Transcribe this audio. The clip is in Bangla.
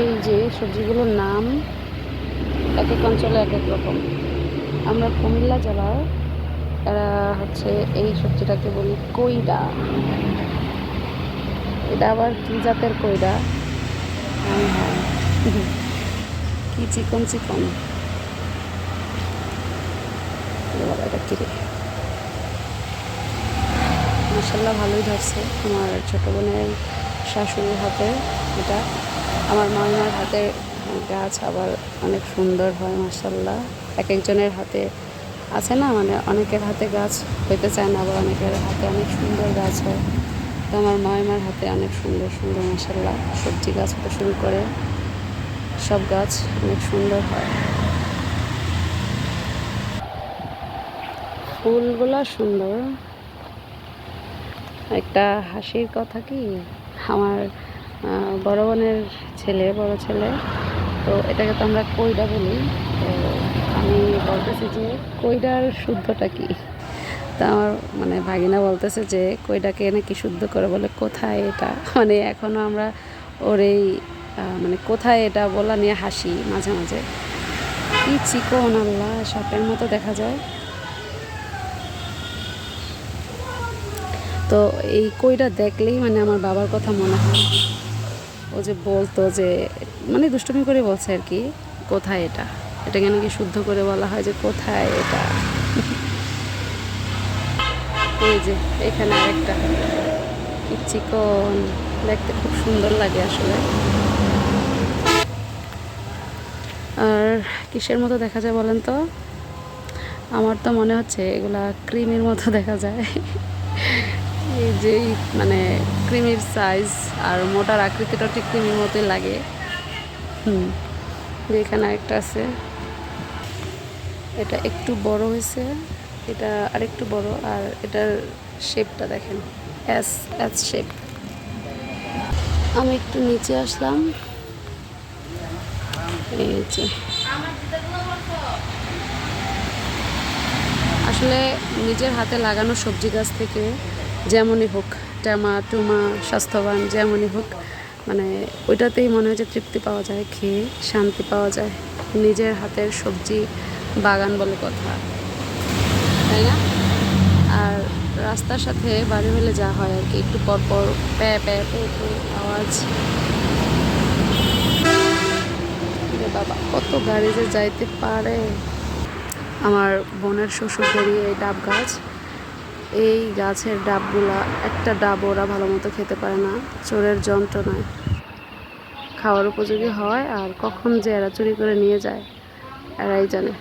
এই যে সবজিগুলোর নাম, এক এক অঞ্চলে এক এক রকম। আমরা কুমিল্লা জেলার, এরা হচ্ছে এই সবজিটাকে বলি কইডা এটা আবার কি জাতের কইডা হ্যাঁ হ্যাঁ। কি চিকন চিকন? এটা কি রে? মাসাল্লাহ ভালোই ধরছে আমার ছোটো বোনের শাশুড়ির হাতে এটা। আমার মামার হাতের গাছ আবার অনেক সুন্দর হয় মাসাল্লাহ এক একজনের হাতে আছে না মানে অনেকের হাতে গাছ হইতে চায় না, আবার অনেকের হাতে অনেক সুন্দর গাছ হয়। তো আমার মামার হাতে অনেক সুন্দর সুন্দর মাসাল্লাহ সবজি গাছ হতে শুরু করে, সব গাছ অনেক সুন্দর হয়। ফুলগুলা সুন্দর। একটা হাসির কথা কি? আমার বড় বোনের ছেলে, বড় ছেলে। তো এটাকে তো আমরা কইডা বলি। তো আমি বলতেছি যে কইডার শুদ্ধটা কি? তা আমার মানে ভাগিনা বলতেছে যে কইডাকে নাকি শুদ্ধ করে বলে, কোথায় এটা? মানে এখনও আমরা ওর এই মানে কোথায় এটা বলা নিয়ে হাসি মাঝে মাঝে। কি চিকন আল্লাহ, সাপের মতো দেখা যায়। তো এই কইটা দেখলেই মানে আমার বাবার কথা মনে হয়। ও যে বলতো যে মানে দুষ্টুমি করে বলছে আর কি, কোথায় এটা? এটাকে নাকি শুদ্ধ করে বলা হয় যে কোথায় এটা? এই যে, এখানে আরেকটা। চিকন। দেখতে খুব সুন্দর লাগে আসলে। আর কিসের মতো দেখা যায় বলেন তো? আমার তো মনে হচ্ছে এগুলা ক্রিমের মতো দেখা যায়। এই যে এই মানে ক্রিমির সাইজ আর মোটার আকৃতিটা ঠিক ক্রিমির মতোই লাগে। হুম এখানে একটা আছে। এটা একটু বড় হয়েছে, এটা আরেকটু বড় আর এটার শেপটা দেখেন এস এস শেপ আমি একটু নিচে আসলাম। এই যে। আসলে নিজের হাতে লাগানো সবজি গাছ থেকে যেমনই হোক, টেমা, টুমা, স্বাস্থ্যবান, যেমনই হোক মানে ওইটাতেই মনে হয় যে তৃপ্তি পাওয়া যায়, খেয়ে শান্তি পাওয়া যায়। নিজের হাতের সবজি বাগান বলে কথা। তাই না? আর রাস্তার সাথে বাড়ি হলে যা হয় আর কি, একটু পরপর প্যা প্যা প্যা প্যা আওয়াজ। বাবা, কত গাড়ি যে যাইতে পারে? আমার বোনের শ্বশুরদেরই এই ডাব গাছ। এই গাছের ডাবগুলা একটা ডাব ওরা ভালো মতো খেতে পারে না। চোরের যন্ত্রণায়। খাওয়ার উপযোগী হয় আর কখন যে এরা চুরি করে নিয়ে যায়, এরাই জানে।